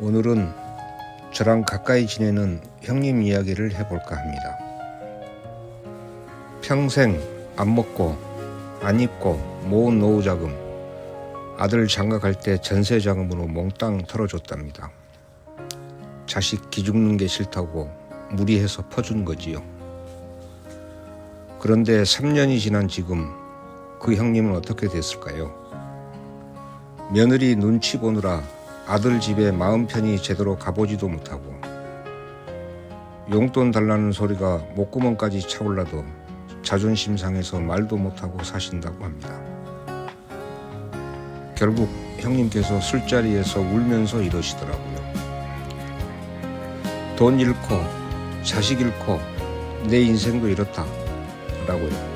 오늘은 저랑 가까이 지내는 형님 이야기를 해볼까 합니다. 평생 안 먹고 안 입고 모은 노후 자금 아들 장가 갈 때 전세 자금으로 몽땅 털어줬답니다. 자식 기죽는 게 싫다고 무리해서 퍼준 거지요. 그런데 3년이 지난 지금 그 형님은 어떻게 됐을까요? 며느리 눈치 보느라 아들 집에 마음 편히 제대로 가보지도 못하고 용돈 달라는 소리가 목구멍까지 차올라도 자존심 상해서 말도 못하고 사신다고 합니다. 결국 형님께서 술자리에서 울면서 이러시더라고요. 돈 잃고 자식 잃고 내 인생도 이렇다 라고요.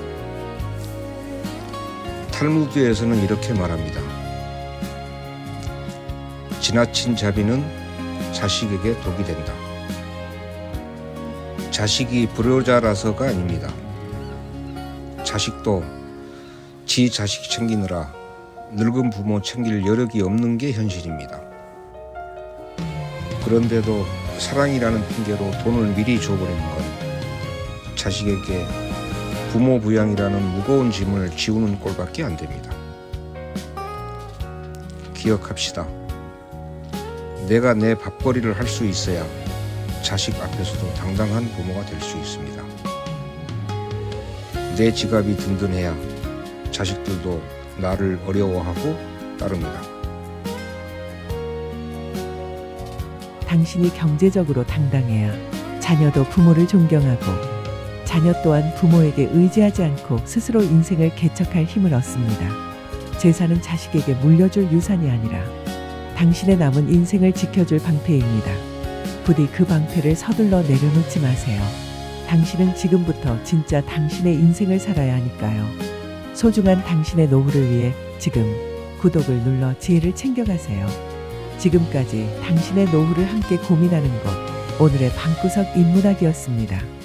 탈무드에서는 이렇게 말합니다. 지나친 자비는 자식에게 독이 된다. 자식이 불효자라서가 아닙니다. 자식도 지 자식 챙기느라 늙은 부모 챙길 여력이 없는 게 현실입니다. 그런데도 사랑이라는 핑계로 돈을 미리 줘버리는 건 자식에게 부모 부양이라는 무거운 짐을 지우는 꼴밖에 안 됩니다. 기억합시다. 내가 내 밥벌이를 할 수 있어야 자식 앞에서도 당당한 부모가 될 수 있습니다. 내 지갑이 든든해야 자식들도 나를 어려워하고 따릅니다. 당신이 경제적으로 당당해야 자녀도 부모를 존경하고 자녀 또한 부모에게 의지하지 않고 스스로 인생을 개척할 힘을 얻습니다. 재산은 자식에게 물려줄 유산이 아니라 당신의 남은 인생을 지켜줄 방패입니다. 부디 그 방패를 서둘러 내려놓지 마세요. 당신은 지금부터 진짜 당신의 인생을 살아야 하니까요. 소중한 당신의 노후를 위해 지금 구독을 눌러 지혜를 챙겨가세요. 지금까지 당신의 노후를 함께 고민하는 곳 오늘의 방구석 인문학이었습니다.